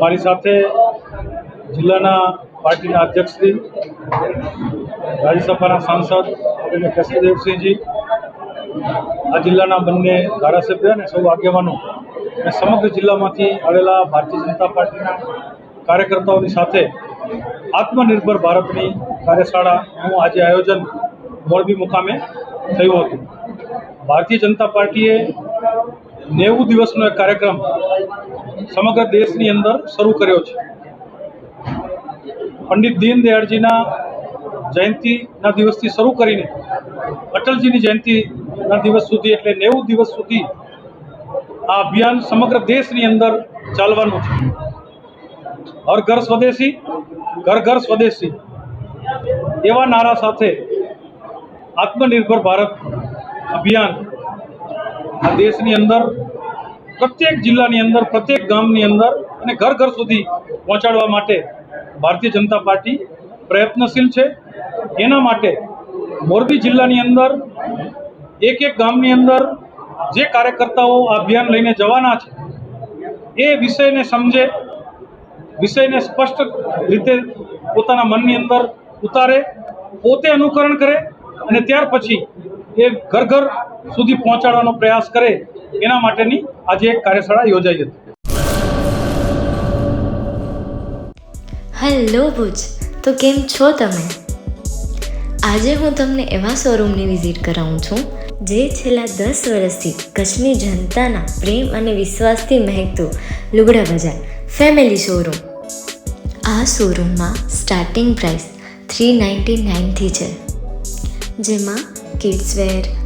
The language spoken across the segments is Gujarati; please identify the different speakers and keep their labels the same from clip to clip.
Speaker 1: મારી સાથે જિલ્લાના પાર્ટીના અધ્યક્ષશ્રી, રાજ્યસભાના સાંસદ આદરણીય કૃષ્ણદેવસિંહજી આ જિલ્લાના બંને ધારાસભ્ય અને સૌ આગેવાનો અને સમગ્ર જિલ્લામાંથી આવેલા ભારતીય જનતા પાર્ટીના કાર્યકર્તાઓની સાથે આત્મનિર્ભર ભારતની કાર્યશાળાનું આજે આયોજન મોરબી મુકામે થયું હતું. ભારતીય જનતા પાર્ટીએ નેવું દિવસનો એક કાર્યક્રમ સમગ્ર દેશની અંદર શરૂ કર્યો છે. પંડિત દીનદયાળજીના જયંતિના દિવસથી શરૂ કરીને અટલજીની જયંતિના દિવસ સુધી એટલે નેવું દિવસ સુધી આ અભિયાન સમગ્ર દેશની અંદર ચાલવાનું છે. હર ઘર સ્વદેશી, ઘર ઘર સ્વદેશી એવા નારા સાથે આત્મનિર્ભર ભારત અભિયાન આ દેશની અંદર, પ્રત્યેક જિલ્લાની અંદર, પ્રત્યેક ગામની અંદર અને ઘર ઘર સુધી પહોંચાડવા માટે ભારતીય જનતા પાર્ટી પ્રયત્નશીલ છે. એના માટે મોરબી જિલ્લાની અંદર, એક એક ગામની અંદર જે કાર્યકર્તાઓ આ અભિયાન લઈને જવાના છે, એ વિષયને સમજે, વિષયને સ્પષ્ટ રીતે પોતાના મનની અંદર ઉતારે, પોતે અનુકરણ કરે અને ત્યાર પછી એ ઘર ઘર સુધી પહોંચાડવાનો પ્રયાસ કરે એના માટેની આજે એક કાર્યશાળા યોજાઈ હતી.
Speaker 2: હેલો ભુજ, તો કેમ છો તમે? આજે હું તમને એવા શોરૂમની વિઝિટ કરાવું છું, જે છેલ્લા દસ વર્ષથી કચ્છની જનતાના પ્રેમ અને વિશ્વાસથી મહેકતું લુગડા બજાર ફેમિલી શોરૂમ. આ શોરૂમમાં સ્ટાર્ટિંગ પ્રાઇસ થ્રી નાઇન્ટી નાઇનથી છે. જેમાં kids wear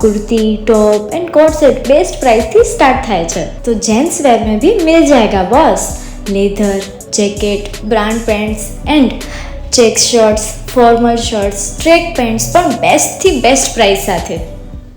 Speaker 2: kurti top and coat set best price थी स्टार्ट થાય છે તો जेंट्स वेयर में भी मिल जाएगा boss leather jacket brand pants and check shirts formal shirts track pants પણ બેસ્ટથી બેસ્ટ પ્રાઇસ સાથે